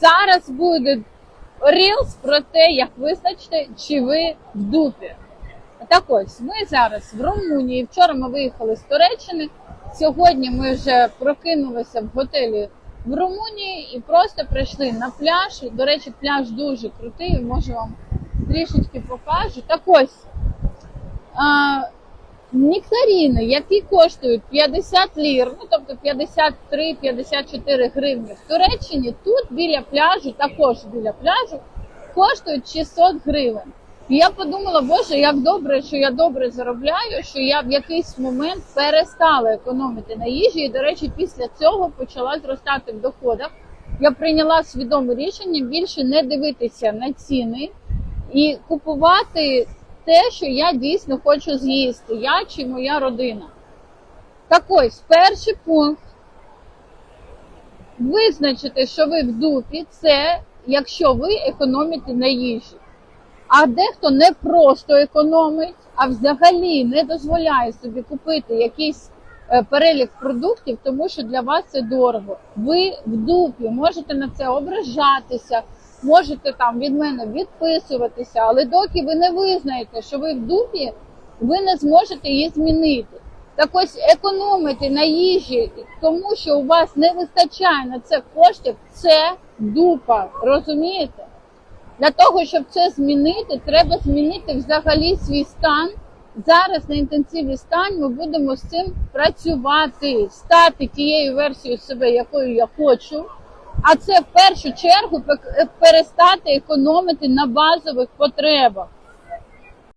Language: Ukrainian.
Зараз буде рілс про те, як визначити, чи ви в дупі. Так ось, ми зараз в Румунії. Вчора ми виїхали з Туреччини. Сьогодні ми вже прокинулися в готелі в Румунії і просто прийшли на пляж. До речі, пляж дуже крутий, можу вам трішечки покажу. Так ось. Нектаріни, які коштують 50 лір, ну тобто 53-54 гривні в Туреччині, тут біля пляжу, також біля пляжу, коштують 600 гривень. Я подумала, боже, як добре, що я добре заробляю, що я в якийсь момент перестала економити на їжі. І, до речі, після цього почала зростати в доходах. Я прийняла свідоме рішення більше не дивитися на ціни і купувати те, що я дійсно хочу з'їсти, я чи моя родина. Так ось, перший пункт визначити, що ви в дупі, це якщо ви економите на їжі. А дехто не просто економить, а взагалі не дозволяє собі купити якийсь е, перелік продуктів, тому що для вас це дорого. Ви в дупі можете на це ображатися, можете там від мене відписуватися, але доки ви не визнаєте, що ви в дупі, ви не зможете її змінити. Так ось економити на їжі, тому що у вас не вистачає на це коштів, це дупа. Розумієте? Для того, щоб це змінити, треба змінити взагалі свій стан. Зараз на інтенсиві стань ми будемо з цим працювати, стати тією версією себе, якою я хочу. А це в першу чергу перестати економити на базових потребах.